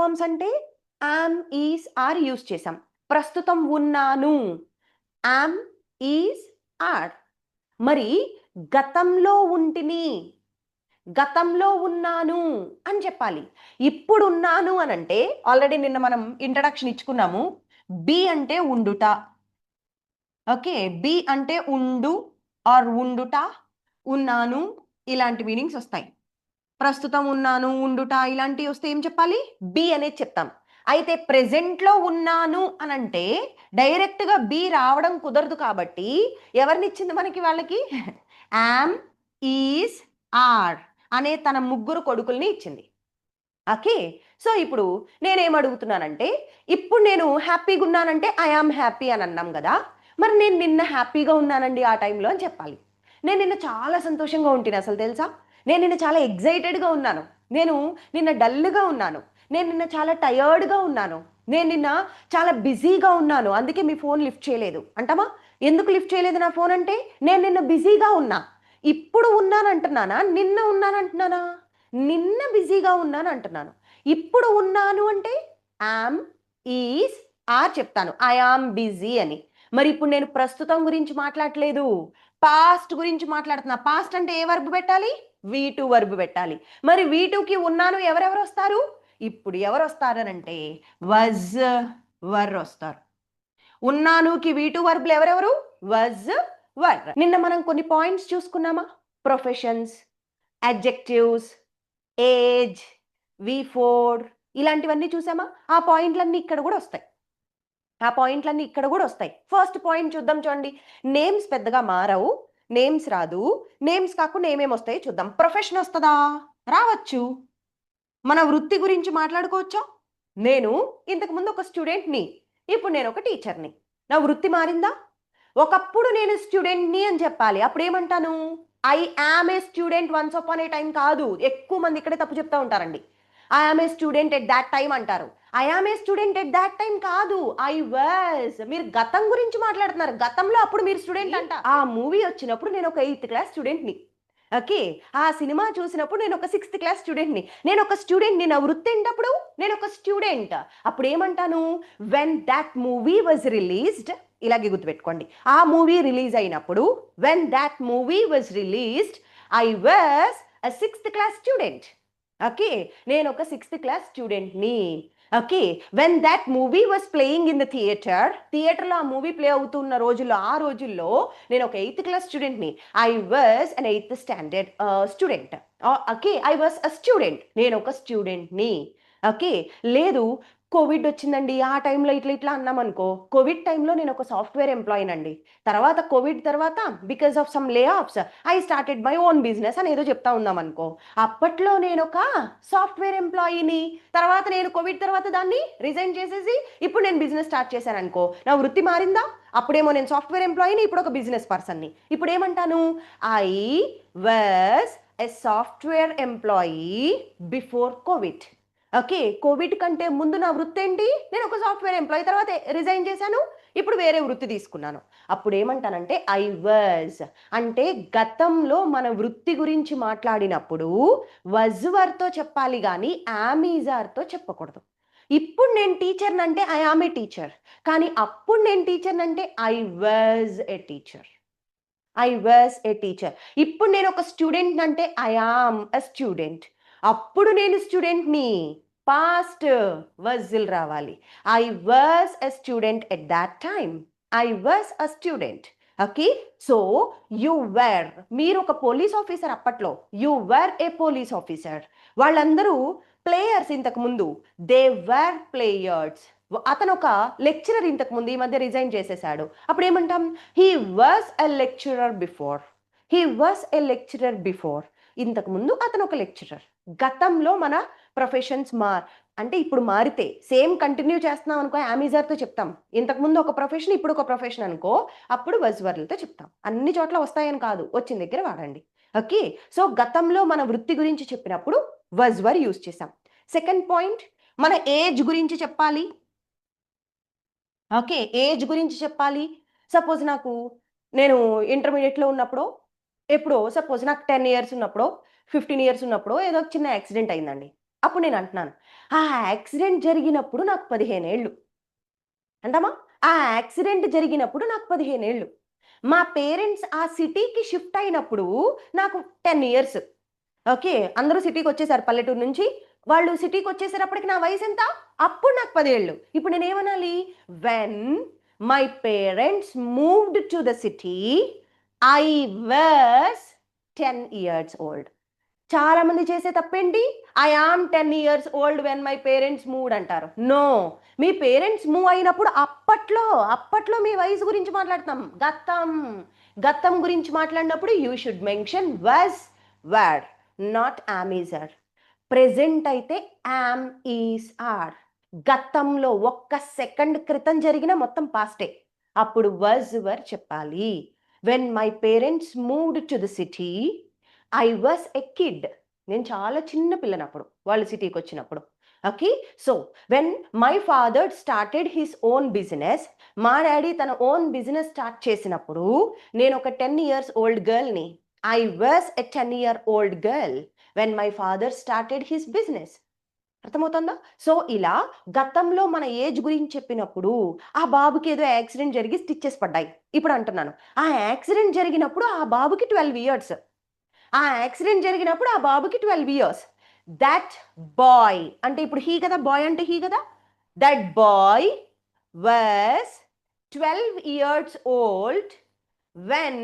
Forms అంటే yam is are use చేసాం ప్రస్తుతం ఉన్నాను. యామ్ ఈజ్ ఆర్ మరి గతంలో ఉంటిని గతంలో ఉన్నాను అని చెప్పాలి. ఇప్పుడు ఉన్నాను అని అంటే ఆల్రెడీ నిన్న మనం ఇంట్రడక్షన్ ఇచ్చుకున్నాము. బి అంటే ఉండుట. ఓకే బి అంటే ఉండు ఆర్ ఉండుట ఉన్నాను ఇలాంటి మీనింగ్స్ వస్తాయి. ప్రస్తుతం ఉన్నాను ఉండుట ఇలాంటివి వస్తే ఏం చెప్పాలి? బి అనేది చెప్తాం. అయితే ప్రెజెంట్లో ఉన్నాను అని అంటే డైరెక్ట్గా బి రావడం కుదరదు కాబట్టి ఎవరిని ఇచ్చింది మనకి వాళ్ళకి? యామ్ ఈజ్ ఆర్ అనే తన ముగ్గురు కొడుకుల్ని ఇచ్చింది. ఓకే? సో ఇప్పుడు నేనేం అడుగుతున్నానంటే ఇప్పుడు నేను హ్యాపీగా ఉన్నానంటే ఐ ఆమ్ హ్యాపీ అని అన్నాం కదా మరి నేను నిన్న హ్యాపీగా ఉన్నానండి ఆ టైంలో అని చెప్పాలి. నేను నిన్న చాలా సంతోషంగా ఉంటుంది అసలు తెలుసా? నేను నిన్న చాలా ఎగ్జైటెడ్గా ఉన్నాను. నేను నిన్న డల్గా ఉన్నాను. నేను నిన్న చాలా టయర్డ్గా ఉన్నాను. నేను నిన్న చాలా బిజీగా ఉన్నాను. అందుకే మీ ఫోన్ లిఫ్ట్ చేయలేదు. అంటామా ఎందుకు లిఫ్ట్ చేయలేదు నా ఫోన్ అంటే? నేను నిన్న బిజీగా ఉన్నా. ఇప్పుడు ఉన్నాను అంటున్నానా నిన్న ఉన్నాను అంటున్నానా నిన్న బిజీగా ఉన్నాను అంటున్నాను. ఇప్పుడు ఉన్నాను అంటే యామ్ ఈజ్ ఆర్ చెప్తాను. ఐ ఆమ్ బిజీ అని. మరి ఇప్పుడు నేను ప్రస్తుతం గురించి మాట్లాడట్లేదు పాస్ట్ గురించి మాట్లాడుతున్నా. పాస్ట్ అంటే ఏ వర్బ్ పెట్టాలి? వీ టూ వర్బ్ పెట్టాలి. మరి వీ టూకి ఉన్నాను ఎవరెవరు వస్తారు? ఇప్పుడు ఎవరు వస్తారనంటే వజ్ వర్ వస్తారు. ఉన్నానుకి వీ టూ వర్బ్లు ఎవరెవరు? Was were. నిన్న మనం కొన్ని points చూసుకున్నామా? Professions adjectives age V four ఇలాంటివన్నీ చూసామా? ఆ పాయింట్లన్నీ ఇక్కడ కూడా వస్తాయి. ఆ పాయింట్లన్నీ ఇక్కడ కూడా వస్తాయి. ఫస్ట్ పాయింట్ చూద్దాం చూడండి. నేమ్స్ పెద్దగా మారవు. నేమ్స్ రాదు. నేమ్స్ కాకుండా ఏమేమి వస్తాయో చూద్దాం. ప్రొఫెషన్ వస్తుందా? రావచ్చు. మన వృత్తి గురించి మాట్లాడుకోవచ్చా? నేను ఇంతకు ముందు ఒక స్టూడెంట్ని ఇప్పుడు నేను ఒక టీచర్ని. నా వృత్తి మారిందా? ఒకప్పుడు నేను స్టూడెంట్ని అని చెప్పాలి. అప్పుడు ఏమంటాను? I am a student once upon a time కాదు. ఎక్కువ మంది ఇక్కడే తప్పు చెప్తా ఉంటారండి. I am a student at that time అంటారు. I am a student at that time కాదు. ఐ వాజ్ మీరు గతం గురించి మాట్లాడుతున్నారు. గతంలో అప్పుడు మీరు స్టూడెంట్ అంట. ఆ మూవీ వచ్చినప్పుడు నేను ఒక ఎయిత్ క్లాస్ స్టూడెంట్ని ఓకే ఆ సినిమా చూసినప్పుడు నేను ఒక సిక్స్త్ క్లాస్ స్టూడెంట్ని నేను ఒక స్టూడెంట్ని నా వృత్తి ఏంటప్పుడు నేను ఒక స్టూడెంట్ అప్పుడు ఏమంటాను when that movie was released ఇలాగే గుర్తుపెట్టుకోండి. ఆ మూవీ రిలీజ్ అయినప్పుడు when that movie was released I was a sixth class student okay నేను ఒక సిక్స్త్ క్లాస్ స్టూడెంట్ని. Okay when that movie was playing in the theatre థియేటర్లో ఆ మూవీ ప్లే అవుతున్న రోజుల్లో ఆ రోజుల్లో నేను ఒక ఎయిత్ క్లాస్ స్టూడెంట్ని. I was an eighth standard student okay I was a student నేను ఒక స్టూడెంట్ని. ఓకే లేదు కోవిడ్ వచ్చిందండి ఆ టైంలో ఇట్లా ఇట్లా అన్నాం అనుకో కోవిడ్ టైంలో నేను ఒక సాఫ్ట్వేర్ ఎంప్లాయీనండి తర్వాత కోవిడ్ తర్వాత because of some layoffs I started my own business అని ఏదో చెప్తా ఉందాం అనుకో. అప్పట్లో నేను ఒక సాఫ్ట్వేర్ ఎంప్లాయీని తర్వాత నేను కోవిడ్ తర్వాత దాన్ని రిజైన్ చేసేసి ఇప్పుడు నేను బిజినెస్ స్టార్ట్ చేశాను అనుకో. నా వృత్తి మారిందా? అప్పుడేమో నేను సాఫ్ట్వేర్ ఎంప్లాయీని ఇప్పుడు ఒక బిజినెస్ పర్సన్ని ఇప్పుడు ఏమంటాను I was a software employee before Covid okay Covid కంటే ముందు నా వృత్తి ఏంటి? నేను ఒక సాఫ్ట్వేర్ ఎంప్లాయీ తర్వాత రిజైన్ చేశాను. ఇప్పుడు వేరే వృత్తి తీసుకున్నాను. అప్పుడు ఏమంటానంటే ఐ వాజ్ అంటే గతంలో మన వృత్తి గురించి మాట్లాడినప్పుడు వజ్వర్తో చెప్పాలి కానీ ఆమీజార్తో చెప్పకూడదు. ఇప్పుడు నేను టీచర్ని అంటే ఐ ఆమ్ ఏ టీచర్ కానీ అప్పుడు నేను టీచర్ని అంటే I was a teacher I was a teacher ఇప్పుడు నేను ఒక స్టూడెంట్ అంటే ఐ ఆమ్ అ స్టూడెంట్ అప్పుడు నేను స్టూడెంట్ని పాస్ట్ వజిల్ రావాలి. I was a student at that time I was a student okay so you were మీరు ఒక పోలీస్ ఆఫీసర్ అప్పట్లో. You were a police officer వాళ్ళందరూ ప్లేయర్స్ ఇంతకు ముందు. దే వేర్ ప్లేయర్స్ అతను ఒక లెక్చరర్ ఇంతకు ముందు ఈ మధ్య రిజైన్ చేసేసాడు. అప్పుడు ఏమంటాం? He was a lecturer before he was a lecturer before ఇంతకు ముందు అతను ఒక లెక్చరర్ గతంలో మన ప్రొఫెషన్స్ మార్ అంటే ఇప్పుడు మారితే సేమ్ కంటిన్యూ చేస్తున్నాం అనుకో అమెజార్తో చెప్తాం. ఇంతకుముందు ఒక ప్రొఫెషన్ ఇప్పుడు ఒక ప్రొఫెషన్ అనుకో అప్పుడు వజ్వర్లతో చెప్తాం. అన్ని చోట్ల వస్తాయని కాదు వచ్చిన దగ్గర వాడండి. ఓకే? సో గతంలో మన వృత్తి గురించి చెప్పినప్పుడు వజ్వర్ యూజ్ చేసాం సెకండ్ పాయింట్ మన ఏజ్ గురించి చెప్పాలి. ఓకే? ఏజ్ గురించి చెప్పాలి. సపోజ్ నాకు నేను ఇంటర్మీడియట్లో ఉన్నప్పుడు ఎప్పుడో సపోజ్ నాకు టెన్ ఇయర్స్ ఉన్నప్పుడు ఫిఫ్టీన్ ఇయర్స్ ఉన్నప్పుడు ఏదో ఒక చిన్న యాక్సిడెంట్ అయిందండి. అప్పుడు నేను అంటున్నాను ఆ యాక్సిడెంట్ జరిగినప్పుడు నాకు పదిహేను ఏళ్ళు. అంటామా? ఆ యాక్సిడెంట్ జరిగినప్పుడు నాకు పదిహేను ఏళ్ళు. మా పేరెంట్స్ ఆ సిటీకి షిఫ్ట్ అయినప్పుడు నాకు టెన్ ఇయర్స్. ఓకే అందరూ సిటీకి వచ్చేసారు పల్లెటూరు నుంచి. వాళ్ళు సిటీకి వచ్చేసేటప్పటికి నా వయసు ఎంత? అప్పుడు నాకు పదేళ్ళు ఇప్పుడు నేను ఏమనాలి? When my parents moved to the city I was ten years old చాలా మంది చేసే తప్పేంటి? I am ten years old when my parents moved అంటారు. నో మీ పేరెంట్స్ మూవ్ అయినప్పుడు అప్పట్లో అప్పట్లో మీ వయసు గురించి మాట్లాడతాం. గతం. గతం గురించి మాట్లాడినప్పుడు you should mention was were not am is are present అయితే యామ్ ఈస్ ఆర్ గతంలో ఒక్క సెకండ్ క్రితం జరిగిన మొత్తం పాస్టే అప్పుడు వజ్ వర్ చెప్పాలి. When my parents moved to the city I was a kid నేను చాలా చిన్న పిల్లనప్పుడు వాళ్ళు సిటీకి వచ్చినప్పుడు. Okay? So when my father started his own business మా డాడీ తన ఓన్ బిజినెస్ స్టార్ట్ చేసినప్పుడు నేను ఒక ten years old గర్ల్ని I was a ten year old girl when my father started his business అర్థమవుతుందా? సో ఇలా గతంలో మన ఏజ్ గురించి చెప్పినప్పుడు ఆ బాబుకి ఏదో యాక్సిడెంట్ జరిగి స్టిచ్చెస్ పడ్డాయి. ఇప్పుడు అంటున్నాను. ఆ యాక్సిడెంట్ జరిగినప్పుడు ఆ బాబుకి ట్వెల్వ్ ఇయర్స్ ఆ యాక్సిడెంట్ జరిగినప్పుడు ఆ బాబుకి ట్వెల్వ్ ఇయర్స్. దట్ బాయ్ అంటే ఇప్పుడు హీ కదా బాయ్ అంటే హీ కదా? That boy was twelve years old when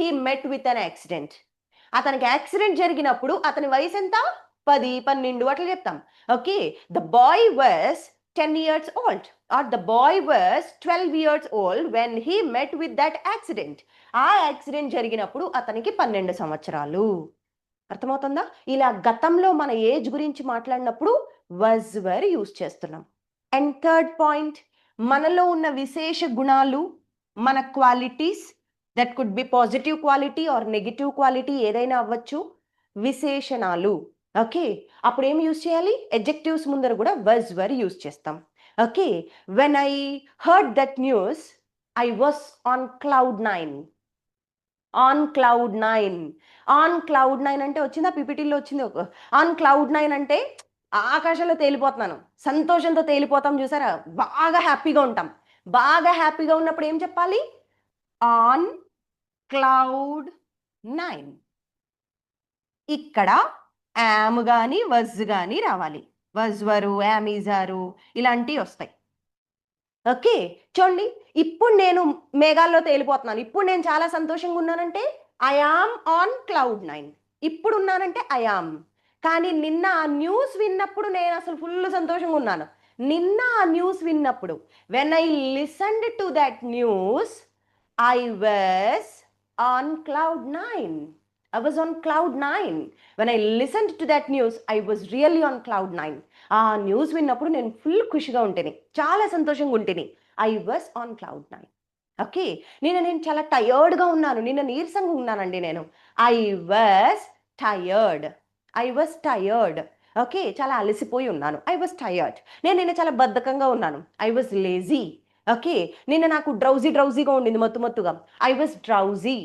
he met with an accident అతనికి యాక్సిడెంట్ జరిగినప్పుడు అతని వయసు ఎంత? పది పన్నెండు అట్లా చెప్తాం. Okay the boy was ten years old or the boy was twelve years old when he met with that accident ఆ యాక్సిడెంట్ జరిగినప్పుడు అతనికి పన్నెండు సంవత్సరాలు. అర్థమవుతుందా? ఇలా గతంలో మన ఏజ్ గురించి మాట్లాడినప్పుడు వజ్ వర్ యూజ్ చేస్తున్నాం. అండ్ థర్డ్ పాయింట్ మనలో ఉన్న విశేష గుణాలు మన qualities that could be positive quality or negative quality ఏదైనా అవ్వచ్చు. విశేషణాలు. ఓకే అప్పుడు ఏం యూజ్ చేయాలి? ఎడ్జెక్టివ్స్ ముందర కూడా వజ్ వర్ యూజ్ చేస్తాం. Okay when I heard that news I was on cloud nine on cloud nine on cloud nine అంటే వచ్చిందా? పీపీటీలో వచ్చింది ఒక ఆన్ క్లౌడ్ నైన్ అంటే ఆకాశంలో తేలిపోతున్నాను. సంతోషంతో తేలిపోతాం చూసారా? బాగా హ్యాపీగా ఉంటాం. బాగా హ్యాపీగా ఉన్నప్పుడు ఏం చెప్పాలి? ఆన్ క్లౌడ్ నైన్ ఇక్కడ యామ్ కానీ వజ్ కానీ రావాలి. వజ్వరు యామీజారు ఇలాంటివి వస్తాయి. ఓకే చూడండి. ఇప్పుడు నేను మేఘాల్లో తేలిపోతున్నాను. ఇప్పుడు నేను చాలా సంతోషంగా ఉన్నానంటే I am on cloud nine ఇప్పుడు ఉన్నానంటే ఐ ఆమ్ కానీ నిన్న ఆ న్యూస్ విన్నప్పుడు నేను అసలు ఫుల్ సంతోషంగా ఉన్నాను. నిన్న ఆ న్యూస్ విన్నప్పుడు when I listened to that news I was on cloud nine I was on cloud nine when I listened to that news I was really on cloud nine ఆ news విన్నప్పుడు నేను full ఖుషిగా ఉంటేని చాలా సంతోషంగా ఉంటేని I was on cloud nine okay నిన్న నేను చాలా టయర్డ్గా ఉన్నాను. నిన్న నీరసంగా ఉన్నానండి నేను. I was tired I was tired okay చాలా అలసిపోయి ఉన్నాను. ఐ వాజ్ టయర్డ్ నేను నిన్న చాలా బద్ధకంగా ఉన్నాను. ఐ వాజ్ లేజీ ఓకే నిన్న నాకు డ్రౌజీ డ్రౌజీగా ఉండింది మత్తు మత్తుగా. I was drowsy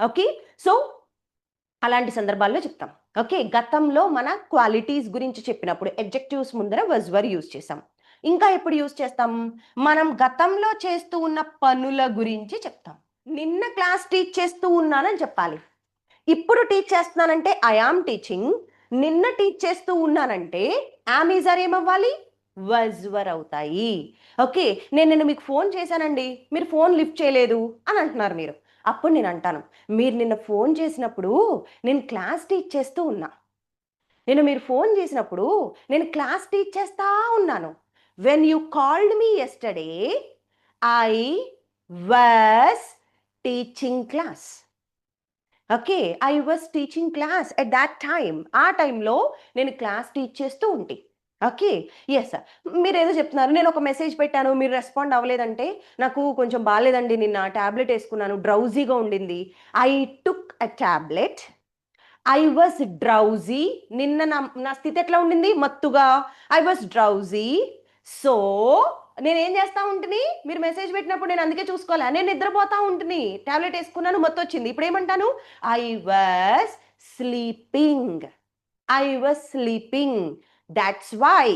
okay so అలాంటి సందర్భాల్లో చెప్తాం. ఓకే గతంలో మన క్వాలిటీస్ గురించి చెప్పినప్పుడు ఎడ్జెక్టివ్స్ ముందర వజ్వర్ యూజ్ చేసాం ఇంకా ఎప్పుడు యూజ్ చేస్తాం? మనం గతంలో చేస్తూ ఉన్న పనుల గురించి చెప్తాం. నిన్న క్లాస్ టీచ్ చేస్తూ ఉన్నానని చెప్పాలి. ఇప్పుడు టీచ్ చేస్తున్నానంటే ఐ ఆమ్ టీచింగ్ నిన్న టీచ్ చేస్తూ ఉన్నానంటే ఆమీజర్ ఏమవ్వాలి? వజ్వర్ అవుతాయి. ఓకే నేను నిన్న మీకు ఫోన్ చేశానండి. మీరు ఫోన్ లిఫ్ట్ చేయలేదు అని అంటున్నారు మీరు. అప్పుడు నేను అంటాను మీరు నిన్న ఫోన్ చేసినప్పుడు నేను క్లాస్ టీచ్ చేస్తూ ఉన్నా. నేను మీరు ఫోన్ చేసినప్పుడు నేను క్లాస్ టీచ్ చేస్తా ఉన్నాను. When you called me yesterday I was teaching class okay I was teaching class at that time ఆ టైంలో నేను క్లాస్ టీచ్ చేస్తూ ఉంటే. ఓకే. ఎస్ మీరు ఏదో చెప్తున్నారు. నేను ఒక మెసేజ్ పెట్టాను. మీరు రెస్పాండ్ అవ్వలేదంటే నాకు కొంచెం బాగాలేదండి నిన్న ట్యాబ్లెట్ వేసుకున్నాను. డ్రౌజీగా ఉండింది. I took a tablet I was drowsy నిన్న నా నా స్థితి ఎట్లా ఉండింది? మత్తుగా. ఐ వాజ్ డ్రౌజీ సో నేను ఏం చేస్తా ఉంటుంది మీరు మెసేజ్ పెట్టినప్పుడు నేను అందుకే చూసుకోవాలా? నేను నిద్రపోతా ఉంటుంది టాబ్లెట్ వేసుకున్నాను. మొత్తం వచ్చింది ఇప్పుడు ఏమంటాను I was sleeping I was sleeping that's why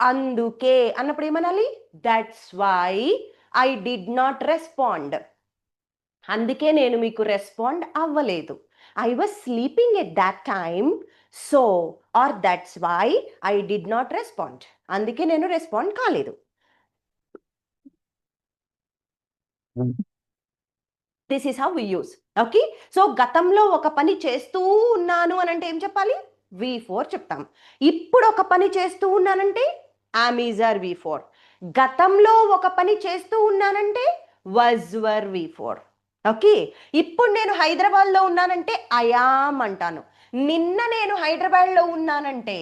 అందుకే అన్నప్పుడు ఏమనాలి? That's why I did not respond అందుకే నేను మీకు రెస్పాండ్ అవ్వలేదు. I was sleeping at that time so or that's why I did not respond అందుకే నేను రెస్పాండ్ కాలేదు. This is how we use okay so గతంలో ఒక పని చేస్తూ ఉన్నాను అని అంటే ఏం చెప్పాలి? వి ఫోర్ చెప్తాం. ఇప్పుడు ఒక పని చేస్తూ ఉన్నానంటే ఆమీజర్ వి ఫోర్ గతంలో ఒక పని చేస్తూ ఉన్నానంటే వజ్వర్ వి ఫోర్ ఓకే? ఇప్పుడు నేను హైదరాబాద్లో ఉన్నానంటే అయామ్ అంటాను. నిన్న నేను హైదరాబాద్లో ఉన్నానంటే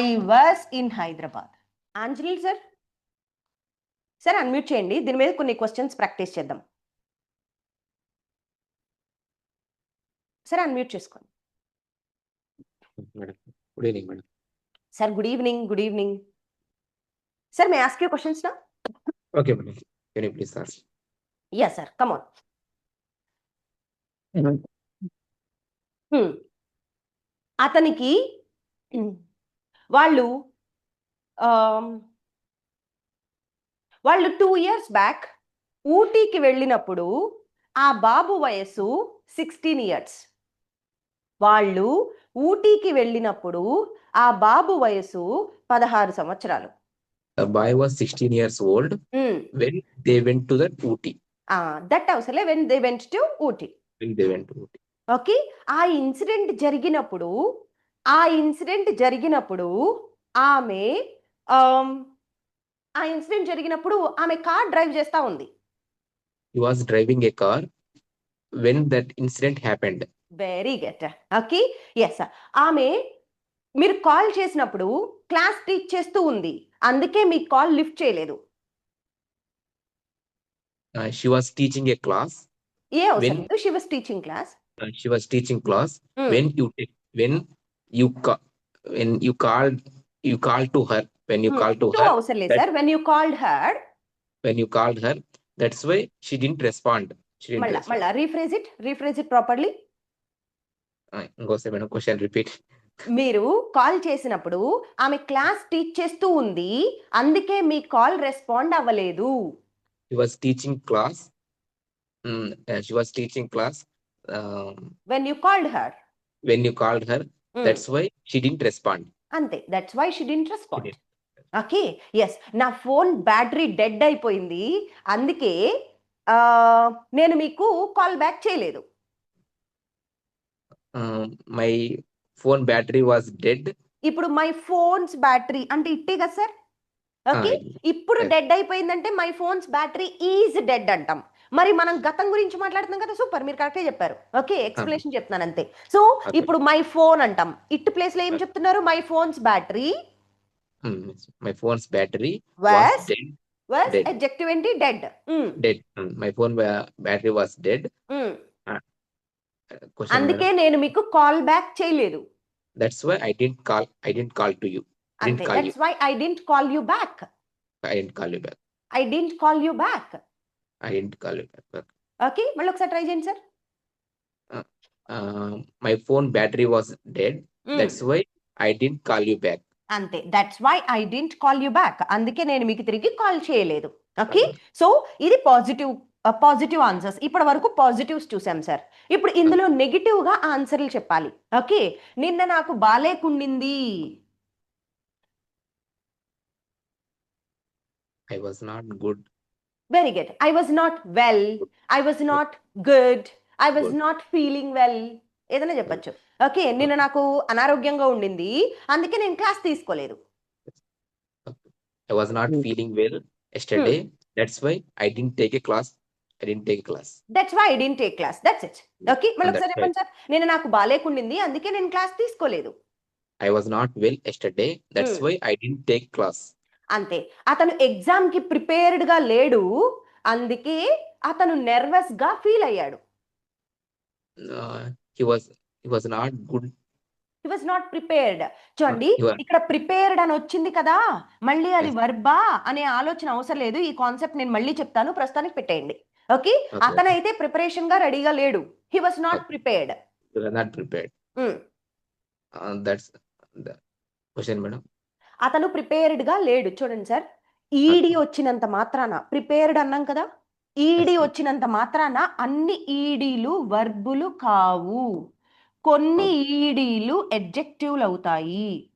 I was in Hyderabad Anjali sir? Sir unmute చేయండి. దీని మీద కొన్ని క్వశ్చన్స్ ప్రాక్టీస్ చేద్దాం. సార్ అన్మ్యూట్ చేసుకోండి. Madam good evening madam. Sir good evening good evening. Sir may ask you questions నా? Okay madam. Can you please ask ya sir come on. అతనికి వాళ్ళు ఆమ్, వాళ్ళు టూ ఇయర్స్ బ్యాక్ ఊటీకి వెళ్ళినప్పుడు ఆ బాబు వయస్సు sixteen years వాళ్ళు ఊటీకి వెళ్ళినప్పుడు ఆ బాబు వయసు పదహారు సంవత్సరాలు The boy was 16 years old when they went to the Ooty. That అవసలే when they went to Ooty When they went to Ooty. Okay ఆ ఇన్సిడెంట్ జరిగినప్పుడు ఆ ఇన్సిడెంట్ జరిగినప్పుడు ఆమె ఆమ్, ఆ ఇన్సిడెంట్ జరిగినప్పుడు ఆమె కార్ డ్రైవ్ చేస్తా ఉంది was driving a car when that incident happened. Very good okay yes ఆమె మీరు కాల్ చేసినప్పుడు క్లాస్ టీచ్ చేస్తూ ఉంది. అందుకే మీ కాల్ లిఫ్ట్ చేయలేదు. Class teaching class teaching class when మళ్ళా rephrase it rephrase it properly question repeat. మీరు కాల్ చేసినప్పుడు ఆమె క్లాస్ టీచ్ చేస్తూ ఉంది అందుకే మీ కాల్ రెస్పాండ్ అవ్వలేదు. She was teaching class. Mm, uh, she was teaching class um, when you called her when you called her that's why she didn't respond. అంతే that's why she didn't respond. Okay yes నా phone battery dead అయిపోయింది అందుకే నేను మీకు call back చేయలేదు. My phone battery was dead. ఇప్పుడు my phone's battery అంటే ఇట్టే కదా సార్? ఓకే Ah, ఇప్పుడు. డెడ్ అయిపోయిందంటే my phone's battery is dead అంటాం. మరి మనం గతం గురించి మాట్లాడుతున్నాం కదా సూపర్ మీరు కరెక్టే చెప్పారు. ఓకే ఎక్స్ప్లెనేషన్ చెప్తున్నాను అంతే. సో. ఇప్పుడు మై ఫోన్ అంటాం. ఇట్ ప్లేస్లో ఏం Okay. చెప్తున్నారు? My phone's battery my phone's battery was was dead. Adjective ఏంటి? Dead dead. Mm, my phone ba- battery was dead Uh, question అందుకే నేను మీకు కాల్ బ్యాక్ చేయలేదు. కాల్ కాల్ కాల్ కాల్ చేయండి sir my phone battery was dead that's why I did call you back అంతే. That's why I did call you back అందుకే నేను మీకు తిరిగి కాల్ చేయలేదు. ఓకే సో ఇది పాజిటివ్ పాజిటివ్ ఆన్సర్స్ ఇప్పటి వరకు పాజిటివ్స్ చూసాం సార్ ఇప్పుడు ఇందులో నెగిటివ్గా ఆన్సర్లు చెప్పాలి. ఓకే? నిన్న నాకు బాలేకుండింది i was not good. Very good I was not well I was not good I was. Not feeling well ఏదైనా చెప్పొచ్చు. ఓకే? నిన్న నాకు అనారోగ్యంగా ఉండింది. అందుకే నేను క్లాస్ తీసుకోలేదు. I was not Hmm. feeling well yesterday. That's why i didn't take a that's why I didn't take class that's it okay మళ్ళీ And ఒకసారి that's చెప్పండి సార్ నేను నాకు బాలేకుండింది అందుకే నేను క్లాస్ తీసుకోలేదు. I was not well yesterday. That's Hmm. why I didn't take class. అంతే. అతను ఎగ్జామ్కి ప్రిపేర్డ్గా లేడు అందుకే అతను నెర్వస్గా ఫీల్ అయ్యాడు. He was he was not good. He was not prepared చూడండి ఇక్కడ ప్రిపేర్డ్ అని వచ్చింది కదా మళ్ళీ అది. వర్బా అనే ఆలోచన అవసరం లేదు. ఈ కాన్సెప్ట్ నేను మళ్ళీ చెప్తాను. ప్రస్తుతానికి పెట్టేయండి. ఓకే. అతనైతే ప్రిపరేషన్గా రెడీగా లేడు. He was not. Prepared. Uh, that's the question, madam. అతను ప్రిపేర్డ్గా లేడు. చూడండి సార్. ఈడి వచ్చినంత మాత్రాన ప్రిపేర్డ్ అన్నాం కదా? ఈడి. వచ్చినంత మాత్రాన అన్ని ఈడీలు వర్బులు కావు. కొన్ని ఈడీలు ఎడ్జెక్టివ్లు అవుతాయి.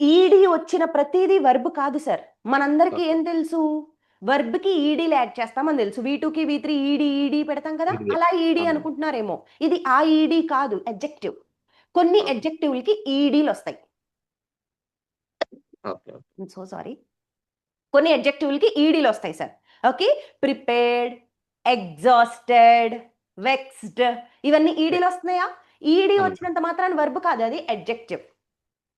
ఈడి వచ్చిన ప్రతిదీ వర్బ్ కాదు సార్. మనందరికీ ఏం తెలుసు? వర్బ్కి ఈడీలు యాడ్ చేస్తామని తెలుసు. వీ కి వీ త్రీ ఈడి ఈడి పెడతాం కదా. అలా ఈడి. అనుకుంటున్నారేమో. ఇది ఆ ఈడి కాదు ఎడ్జెక్టివ్. కొన్ని Okay. ఎడ్జెక్టివ్లకి ఈడీలు వస్తాయి. So sorry. కొన్ని adjective కి ఈడీలు వస్తాయి sir. Okay? Prepared exhausted vexed ఇవన్నీ ఈడీలు వస్తున్నాయా? ఈడీ. వచ్చినంత మాత్రాన్ని వర్బ్ కాదు అది అడ్జెక్టివ్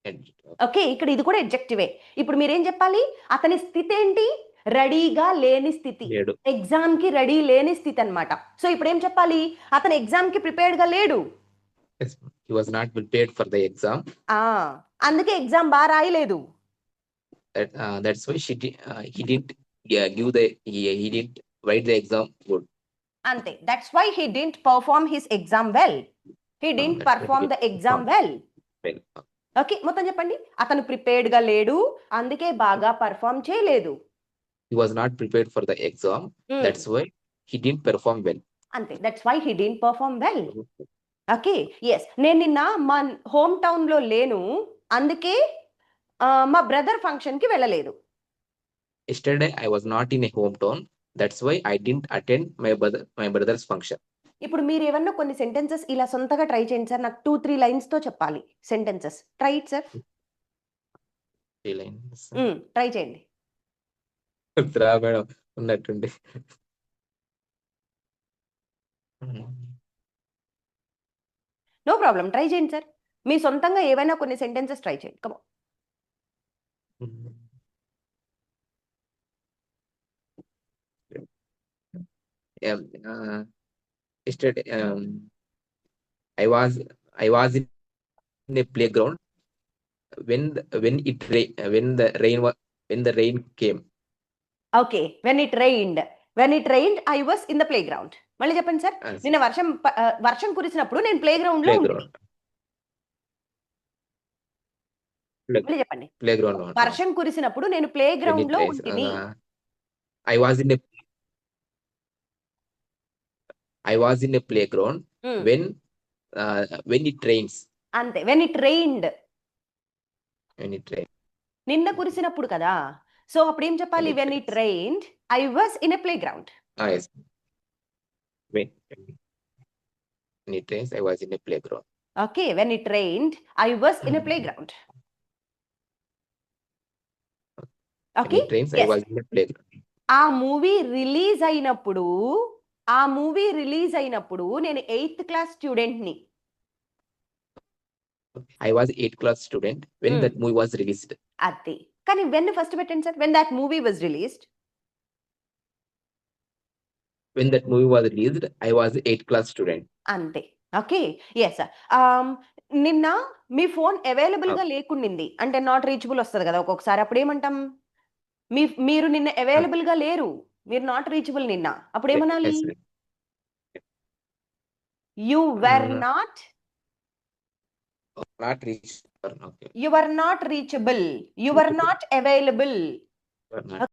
And- ఓకే? ఇక్కడ ఇది కూడా అడ్జెక్టివే ఇప్పుడు మీరేం చెప్పాలి? అతని స్థితి ఏంటి? రెడీగా లేని స్థితి. ఎగ్జామ్కి రెడీ లేని స్థితి అన్నమాట. సో ఇప్పుడు ఏం చెప్పాలి? అతను ఎగ్జామ్కి ప్రిపేర్డ్గా లేడు. Exam. ఆ అందుకే ఎగ్జామ్ బాగా రాయలేదు. Write the exam good. అంతే. That's why he didn't perform his exam well he he perform the exam. Well okay మొత్తం చెప్పండి. అతను ప్రిపేర్డ్గా లేడు. అందుకే బాగా పర్ఫార్మ్ చేయలేదు. He was not prepared for the exam. Hmm, That's why he didn't perform well. అంతే that's why he didn't perform well okay yes నేను నిన్న మా హోమ్ టౌన్లో లేను అందుకే మా బ్రదర్ ఫంక్షన్కి వెళ్ళలేదు Yesterday, I was not in a hometown. That's why I didn't attend my brother, my brother's function. ఇప్పుడు మీరు ఏమన్నా కొన్ని సెంటెన్సెస్ ఇలా సొంతగా ట్రై చేయండి సార్ నాకు టూ త్రీ లైన్స్తో చెప్పాలి sentences try it sir Three lines. Try చేయండి ద్రావిడ ఉన్నట్టుండి. నో ప్రాబ్లం ట్రై చేయండి సార్. మీ సొంతంగా ఏవైనా కొన్ని సెంటెన్సెస్ ట్రై చేయండి. కమో I was I was in a playground when when it ray when the rain when the rain came okay when it rained when it rained I was in the playground మళ్ళీ చెప్పండి sir. నిన్న వర్షం వర్షం కురిసినప్పుడు నేను play గ్రౌండ్లో మళ్ళీ చెప్పండి. Playground. one, uh, వర్షం కురిసినప్పుడు నేను ప్లే గ్రౌండ్లో ఉంటుంది I was in a, I was in a playground Hmm, when, uh, when it rains, అంతే. When it rained when it rains. నిన్న కురిసినప్పుడు కదా. సో అప్పుడు ఏం చెప్పాలి When it when it. Rained I was in a playground Ah. When, when it rains, I was in a playground. Okay when it rained I was in a playground When it rains, I yes. was in a playground. ఆ movie release అయినప్పుడు ఆ movie release అయినప్పుడు నేను eighth class స్టూడెంట్ని I was eighth class student when Hmm. that movie was released. అది కానీ when first పెట్టండి sir? When that movie was released When that movie was released, I was eighth class student. అంతే. Okay. Yes నిన్న మీ phone అవైలబుల్గా లేకుండింది. అంటే not reachable వస్తుంది కదా ఒక్కొక్కసారి. అప్పుడు ఏమంటాం మీ మీరు నిన్న అవైలబుల్గా లేరు. మీరు నాట్ రీచబుల్ నిన్న. అప్పుడు ఏమనాలి. You were. Not Not reached. Okay. You were not reachable. You were not available.